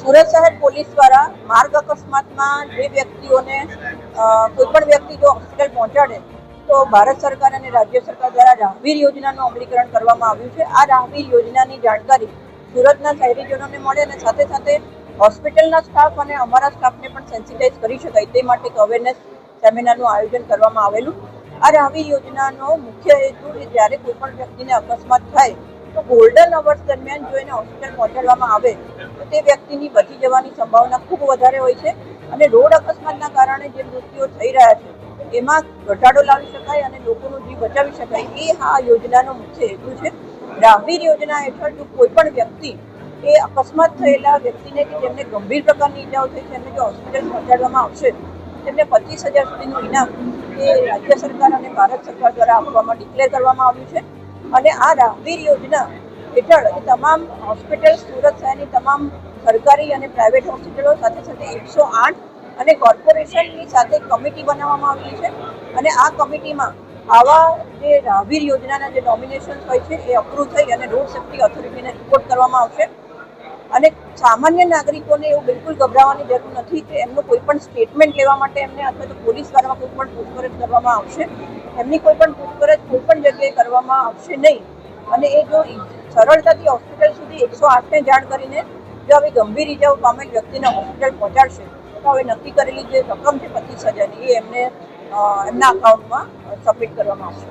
સુરત શહેર પોલીસ દ્વારા માર્ગ અકસ્માતમાં જે વ્યક્તિઓને કોઈપણ વ્યક્તિ જો હોસ્પિટલ પહોંચાડે, તો ભારત સરકાર અને રાજ્ય સરકાર દ્વારા રાહવીર યોજનાનું અમલીકરણ કરવામાં આવ્યું છે. આ રાહવીર યોજનાની જાણકારી સુરતના શહેરીજનોને મળે અને સાથે સાથે હોસ્પિટલના સ્ટાફ અને અમારા સ્ટાફને પણ સેન્સિટાઇઝ કરી શકાય તે માટે એક અવેરનેસ સેમિનારનું આયોજન કરવામાં આવેલું. આ રાહવીર યોજનાનો મુખ્ય હેતુ એ જ્યારે કોઈ પણ વ્યક્તિને અકસ્માત થાય તો ગોલ્ડન અવર્સ દરમિયાન જો એને હોસ્પિટલ પહોંચાડવામાં આવે, તો તે વ્યક્તિની બચી જવાની સંભાવના ખૂબ વધારે હોય છે અને રોડ અકસ્માતના કારણે જે મૃત્યુઓ થઈ રહ્યા છે, એમાં ઘટાડો લાવી શકાય અને લોકોનો જીવ બચાવી શકાય. એ આ યોજનાનો મુખ્ય હેતુ છે. રાહવીર યોજના હેઠળ જો કોઈ પણ વ્યક્તિ એ અકસ્માત થયેલા વ્યક્તિને કે જેમને ગંભીર પ્રકારની ઈજાઓ થઈ છે, એમને જો હોસ્પિટલ પહોંચાડવામાં આવશે, તેમને પચીસ હજાર સુધીનું ઇનામ એ રાજ્ય સરકાર અને ભારત સરકાર દ્વારા આપવામાં ડિક્લેર કરવામાં આવ્યું છે. અને આ રાહવીર યોજના હેઠળ તમામ હોસ્પિટલ સુરત શહેરની તમામ સરકારી અને પ્રાઇવેટ હોસ્પિટલો સાથે સાથે એકસો આઠ અને કોર્પોરેશનની સાથે કમિટી બનાવવામાં આવી છે. અને આ કમિટીમાં આવા જે રાહવીર યોજનાના જે નોમિનેશન હોય છે, એ અપ્રૂવ થઈ અને રોડ સેફ્ટી ઓથોરિટીને રિપોર્ટ કરવામાં આવશે. અને સામાન્ય નાગરિકોને એવું બિલકુલ ગભરાવાની જરૂર નથી કે એમનું કોઈ પણ સ્ટેટમેન્ટ લેવા માટે એમને અથવા તો પોલીસ દ્વારા કોઈ પણ પૂછપરછ કરવામાં આવશે. એમની કોઈ પણ પૂછપરછ કોઈ કરવામાં આવશે નહીં. અને એ જો સરળતાથી હોસ્પિટલ સુધી એકસો આઠને જાણ કરીને જો આવી ગંભીર ઇજાઓ પામેલ વ્યક્તિને હોસ્પિટલ પહોંચાડશે, તો હવે નક્કી કરેલી જે રકમ છે પચીસ હજારની, એ એમને એમના અકાઉન્ટમાં સબમિટ કરવામાં આવશે.